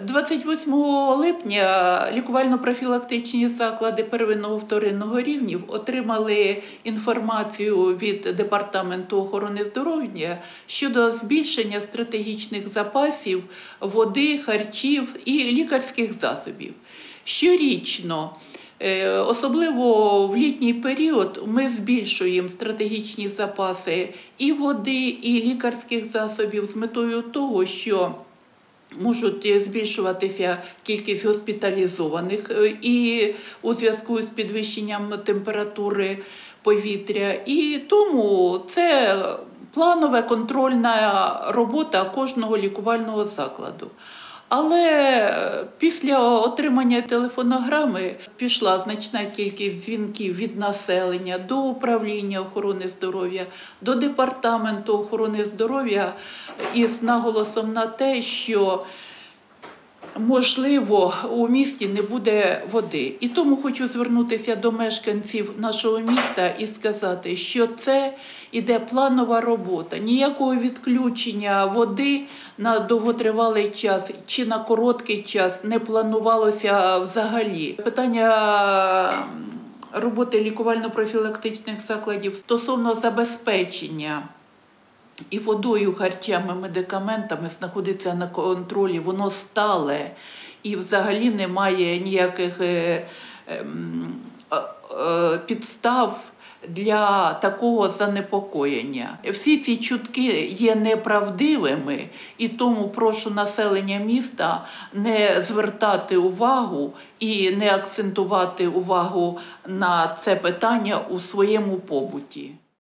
28 липня лікувально-профілактичні заклади первинного вторинного рівнів отримали інформацію від Департаменту охорони здоров'я щодо збільшення стратегічних запасів води, харчів і лікарських засобів. Щорічно, е, особливо в літній період, ми збільшуємо стратегічні запаси і води, і лікарських засобів з метою того, що Можуть збільшуватися кількість госпіталізованих е, і у зв'язку з підвищенням температури повітря. І тому це планова контрольна робота кожного лікувального закладу. Але після отримання телефонограми пішла значна кількість дзвінків від населення до управління охорони здоров'я, до департаменту охорони здоров'я із наголосом на те, що Можливо, у місті не буде води. І тому хочу звернутися до мешканців нашого міста і сказати, що це іде планова робота. Ніякого відключення води на довготривалий час чи на короткий час не планувалося взагалі. Питання роботи лікувально-профілактичних закладів стосовно забезпечення. І водою, харчами, медикаментами знаходиться на контролі, воно стале і взагалі немає ніяких е, ем, е, е, підстав для такого занепокоєння. Всі ці чутки є неправдивими, і тому прошу населення міста не звертати увагу і не акцентувати увагу на це питання у своєму побуті.